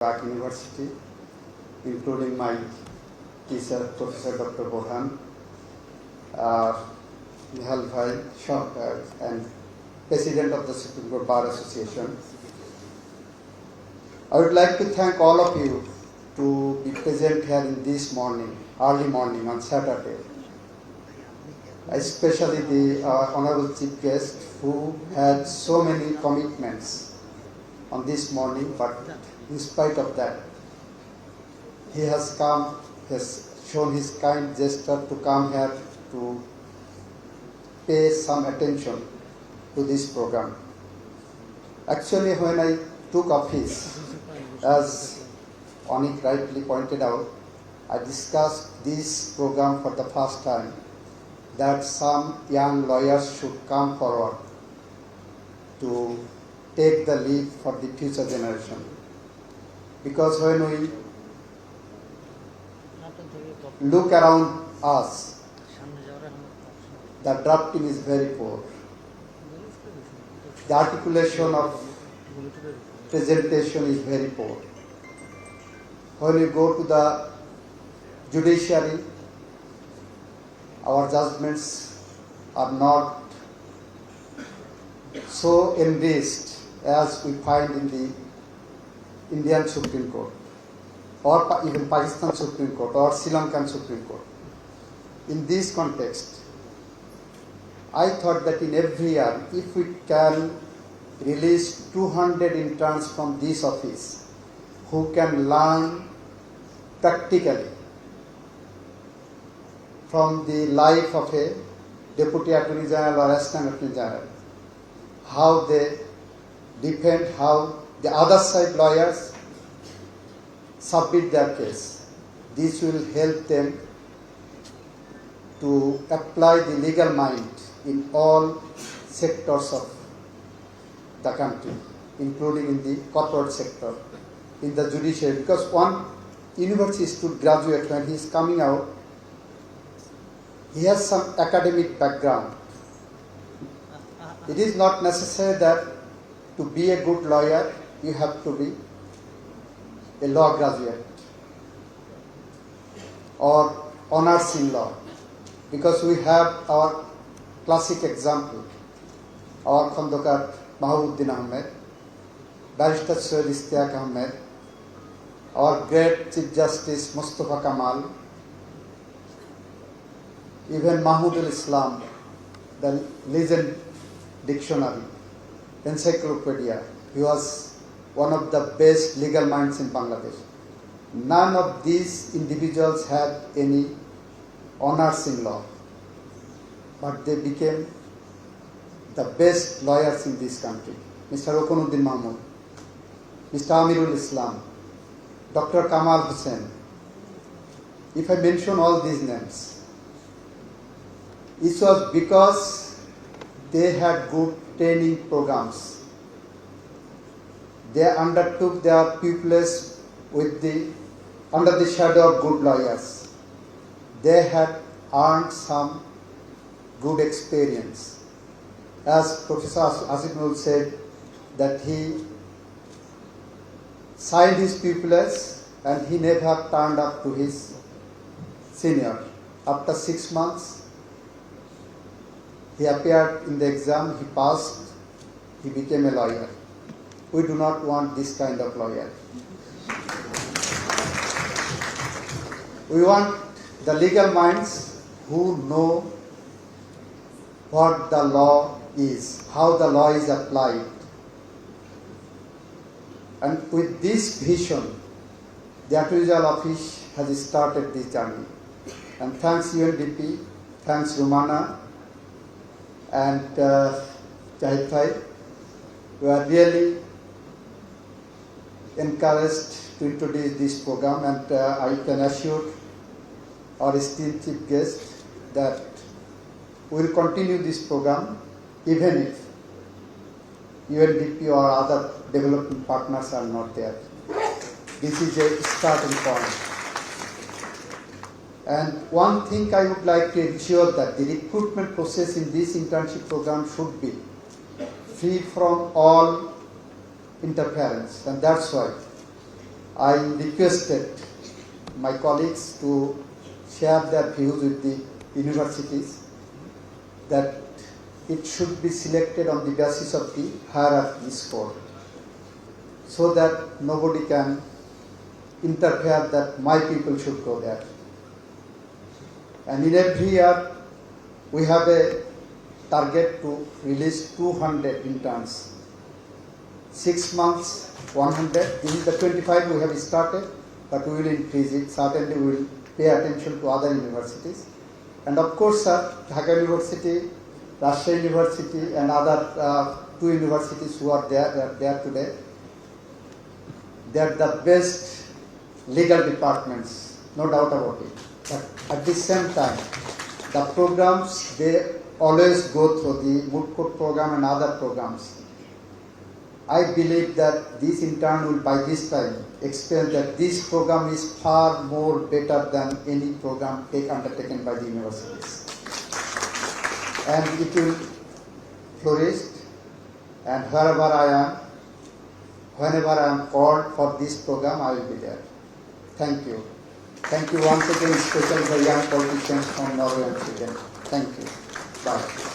Prague University, including my teacher, Professor Dr. Bohan, uh, Nihal Bhai, uh, and President of the Supreme Court Bar Association. I would like to thank all of you to be present here in this morning, early morning on Saturday. Especially the uh, Honorable Chief Guest who had so many commitments on this morning, but in spite of that, he has come, has shown his kind gesture to come here to pay some attention to this program. Actually, when I took office, as Onik rightly pointed out, I discussed this program for the first time that some young lawyers should come forward to take the lead for the future generation. Because when we look around us, the drafting is very poor. The articulation of presentation is very poor. When we go to the judiciary, our judgments are not so enriched as we find in the Indian Supreme Court or even Pakistan Supreme Court or Sri Lankan Supreme Court. In this context, I thought that in every year, if we can release 200 interns from this office who can learn practically from the life of a deputy attorney general or assistant attorney general, how they defend, how the other side lawyers submit their case. This will help them to apply the legal mind in all sectors of the country, including in the corporate sector, in the judiciary. Because one university student graduate, when he is coming out, he has some academic background. It is not necessary that to be a good lawyer, you have to be a law graduate or honors in law. Because we have our classic example, our Khandokar Mahabuddin Ahmed, Barrister Syed Istiaq Ahmed, our great Chief Justice Mustafa Kamal, even Mahmudul Islam, the legend dictionary, encyclopedia. He was one of the best legal minds in Bangladesh. None of these individuals had any honors in law, but they became the best lawyers in this country. Mr. Rokonuddin Mahmud, Mr. Amirul Islam, Dr. Kamal Hussain. If I mention all these names, it was because they had good training programs. They undertook their pupils with the under the shadow of good lawyers. They had earned some good experience. As Professor Asimul said, that he signed his pupils and he never turned up to his senior. After six months, he appeared in the exam, he passed, he became a lawyer. We do not want this kind of lawyer. We want the legal minds who know what the law is, how the law is applied. And with this vision, the Attorney Office has started this journey. And thanks UNDP, thanks Romana, and uh, we are really encouraged to introduce this program and uh, I can assure our esteemed chief guest that we will continue this program even if UNDP or other development partners are not there. This is a starting point. And one thing I would like to ensure that the recruitment process in this internship program should be free from all interference. And that's why I requested my colleagues to share their views with the universities that it should be selected on the basis of the hierarchy score so that nobody can interfere that my people should go there. And in every year, we have a target to release 200 interns. Six months, 100. This is the 25 we have started, but we will increase it. Certainly, we will pay attention to other universities. And of course, sir, Dhaka University, Rajshahi University, and other uh, two universities who are there, are there today. They are the best legal departments, no doubt about it. But at the same time, the programs they always go through the moot court program and other programs. I believe that this intern will by this time explain that this program is far more better than any program take undertaken by the universities. And it will flourish and wherever I am, whenever I am called for this program, I will be there. Thank you. Thank you once again, especially the young politicians from Norway and Sweden. Thank you. Bye.